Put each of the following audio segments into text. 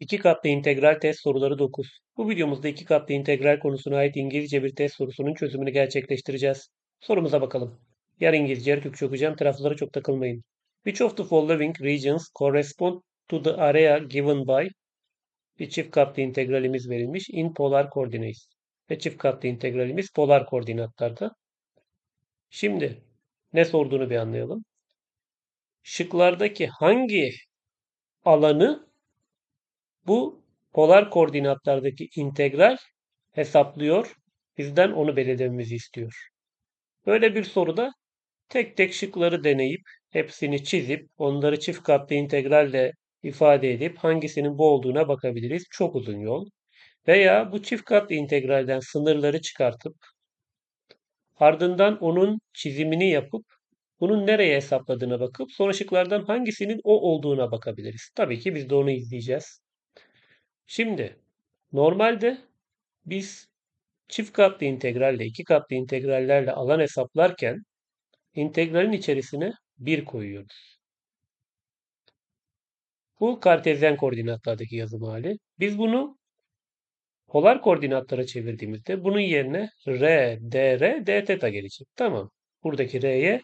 İki katlı integral test soruları 9. Bu videomuzda iki katlı integral konusuna ait İngilizce bir test sorusunun çözümünü gerçekleştireceğiz. Sorumuza bakalım. Yarı İngilizce, yarı Türkçe okuyacağım. Taraflara çok takılmayın. Which of the following regions correspond to the area given by bir çift katlı integralimiz verilmiş in polar coordinates. Ve çift katlı integralimiz polar koordinatlarda. Şimdi ne sorduğunu bir anlayalım. Şıklardaki hangi alanı bu polar koordinatlardaki integral hesaplıyor. Bizden onu belirlememizi istiyor. Böyle bir soruda tek tek şıkları deneyip hepsini çizip onları çift katlı integralle ifade edip hangisinin bu olduğuna bakabiliriz. Çok uzun yol. Veya bu çift katlı integralden sınırları çıkartıp ardından onun çizimini yapıp bunun nereye hesapladığına bakıp sonra şıklardan hangisinin o olduğuna bakabiliriz. Tabii ki biz de onu izleyeceğiz. Şimdi normalde biz çift katlı integralle, iki katlı integrallerle alan hesaplarken integralin içerisine 1 koyuyoruz. Bu kartezyen koordinatlardaki yazım hali. Biz bunu polar koordinatlara çevirdiğimizde bunun yerine r, dr, d theta gelecek. Tamam. Buradaki r'ye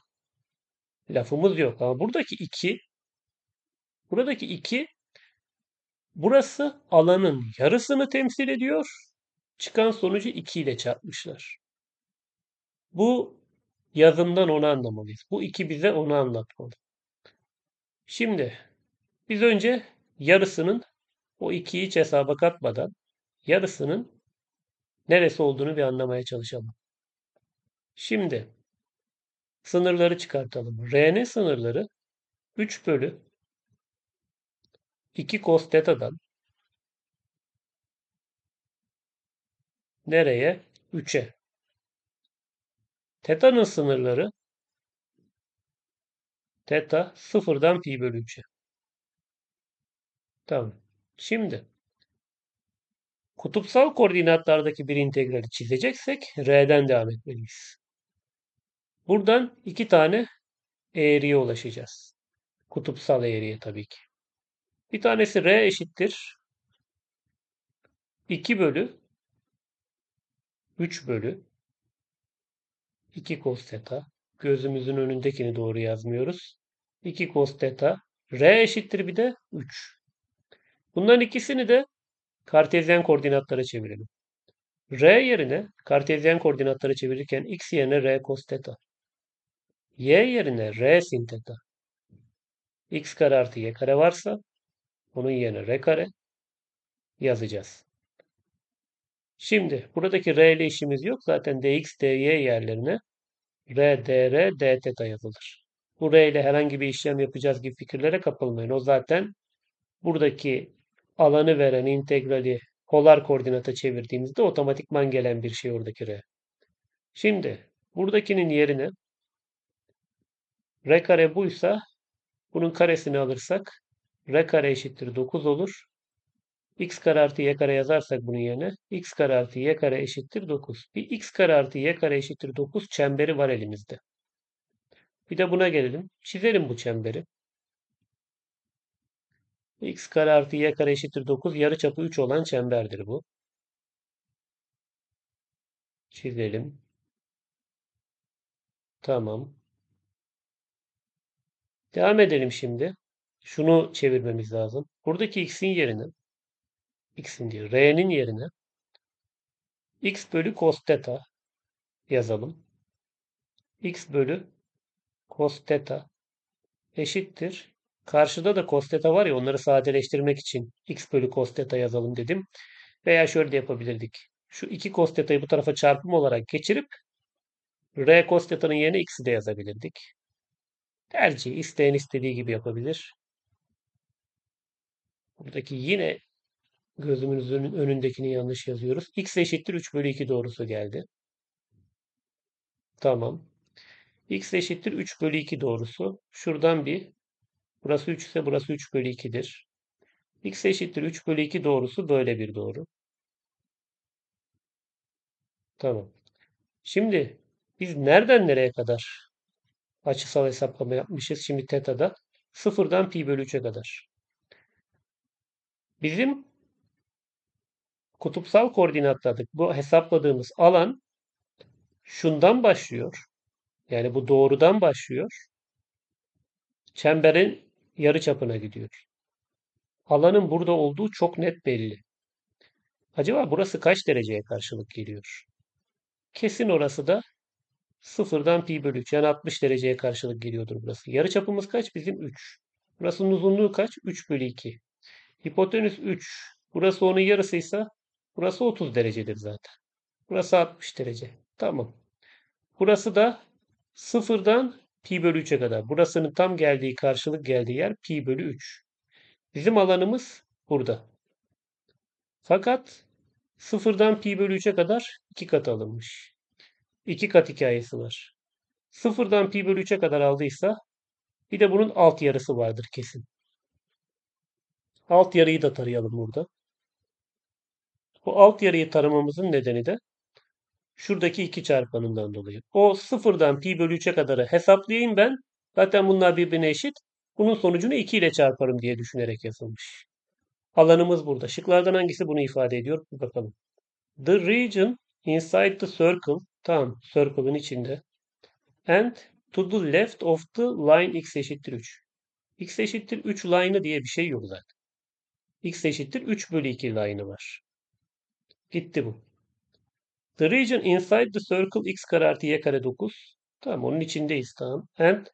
lafımız yok. Ama buradaki 2 buradaki 2 Burası alanın yarısını temsil ediyor. Çıkan sonucu 2 ile çarpmışlar. Bu yazımdan onu anlamalıyız. Bu 2 bize onu anlatmalı. Şimdi biz önce yarısının o 2'yi hiç hesaba katmadan yarısının neresi olduğunu bir anlamaya çalışalım. Şimdi sınırları çıkartalım. R'nin sınırları 3 bölü 2 cos teta'dan nereye? 3'e. Teta'nın sınırları teta sıfırdan pi bölü 3'e. Tamam. Şimdi kutupsal koordinatlardaki bir integrali çizeceksek R'den devam etmeliyiz. Buradan iki tane eğriye ulaşacağız. Kutupsal eğriye tabii ki. Bir tanesi R eşittir 2 bölü 3 bölü 2 cos theta. Gözümüzün önündekini doğru yazmıyoruz. 2 cos theta. R eşittir bir de 3. Bunların ikisini de kartezyen koordinatlara çevirelim. R yerine kartezyen koordinatlara çevirirken x yerine R cos theta. Y yerine R sin theta. x kare artı y kare varsa onun yerine R kare yazacağız. Şimdi buradaki R ile işimiz yok. Zaten dx, dy yerlerine r, dr, d theta yazılır. Bu R ile herhangi bir işlem yapacağız gibi fikirlere kapılmayın. O zaten buradaki alanı veren integrali polar koordinata çevirdiğimizde otomatikman gelen bir şey oradaki R. Şimdi buradakinin yerine R kare buysa bunun karesini alırsak R kare eşittir 9 olur x kare artı y kare yazarsak bunun yerine x kare artı y kare eşittir 9. Bir x kare artı y kare eşittir 9 çemberi var elimizde. Bir de buna gelelim. Çizelim bu çemberi. x kare artı y kare eşittir 9 yarıçapı 3 olan çemberdir bu. Çizelim. Tamam. Devam edelim şimdi. Şunu çevirmemiz lazım. Buradaki x'in yerine x'in değil r'nin yerine x bölü cos theta yazalım. x bölü cos theta eşittir. Karşıda da cos theta var ya onları sadeleştirmek için x bölü cos theta yazalım dedim. Veya şöyle de yapabilirdik. Şu iki cos theta'yı bu tarafa çarpım olarak geçirip r cos theta'nın yerine x'i de yazabilirdik. Tercih isteyen istediği gibi yapabilir. Buradaki yine Gözümüzün önündekini yanlış yazıyoruz. X eşittir 3 bölü 2 doğrusu geldi. Tamam. X eşittir 3 bölü 2 doğrusu. Şuradan bir. Burası 3 ise burası 3 bölü 2'dir. X eşittir 3 bölü 2 doğrusu böyle bir doğru. Tamam. Şimdi biz nereden nereye kadar açısal hesaplama yapmışız? Şimdi teta'da sıfırdan pi bölü 3'e kadar. Bizim kutupsal koordinatladık. Bu hesapladığımız alan şundan başlıyor. Yani bu doğrudan başlıyor. Çemberin yarıçapına gidiyor. Alanın burada olduğu çok net belli. Acaba burası kaç dereceye karşılık geliyor? Kesin orası da sıfırdan pi bölü 3 yani 60 dereceye karşılık geliyordur burası. Yarıçapımız kaç? Bizim 3. Burasının uzunluğu kaç? 3 bölü 2. Hipotenüs 3. Burası onun yarısıysa burası 30 derecedir zaten. Burası 60 derece. Tamam. Burası da sıfırdan pi bölü 3'e kadar. Burasının tam geldiği karşılık geldiği yer pi bölü 3. Bizim alanımız burada. Fakat sıfırdan pi bölü 3'e kadar 2 kat alınmış. 2 kat hikayesi var. Sıfırdan pi bölü 3'e kadar aldıysa bir de bunun alt yarısı vardır kesin. Alt yarıyı da tarayalım burada. Bu alt yarıyı taramamızın nedeni de şuradaki 2 çarpanından dolayı. O sıfırdan pi bölü 3'e kadarı hesaplayayım ben. Zaten bunlar birbirine eşit. Bunun sonucunu 2 ile çarparım diye düşünerek yazılmış. Alanımız burada. Şıklardan hangisi bunu ifade ediyor? Bir bakalım. The region inside the circle. Tamam. Circle'ın içinde. And to the left of the line x eşittir 3. x eşittir 3 line'ı diye bir şey yok zaten. X eşittir 3 bölü 2 line'ı var. Gitti bu. The region inside the circle x kare artı y kare 9. Tamam onun içindeyiz tamam. And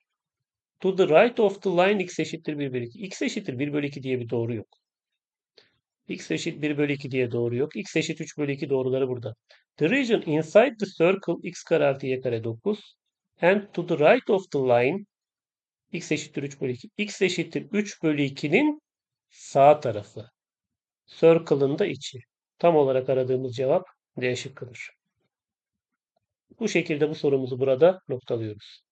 to the right of the line x eşittir 1 bölü 2. x eşittir 1 bölü 2 diye bir doğru yok. x eşit 1 bölü 2 diye doğru yok. x eşit 3 bölü 2 doğruları burada. The region inside the circle x kare artı y kare 9 and to the right of the line x eşittir 3 bölü 2. x eşittir 3 bölü 2'nin sağ tarafı. Circle'ın da içi. Tam olarak aradığımız cevap D şıkkıdır. Bu şekilde bu sorumuzu burada noktalıyoruz.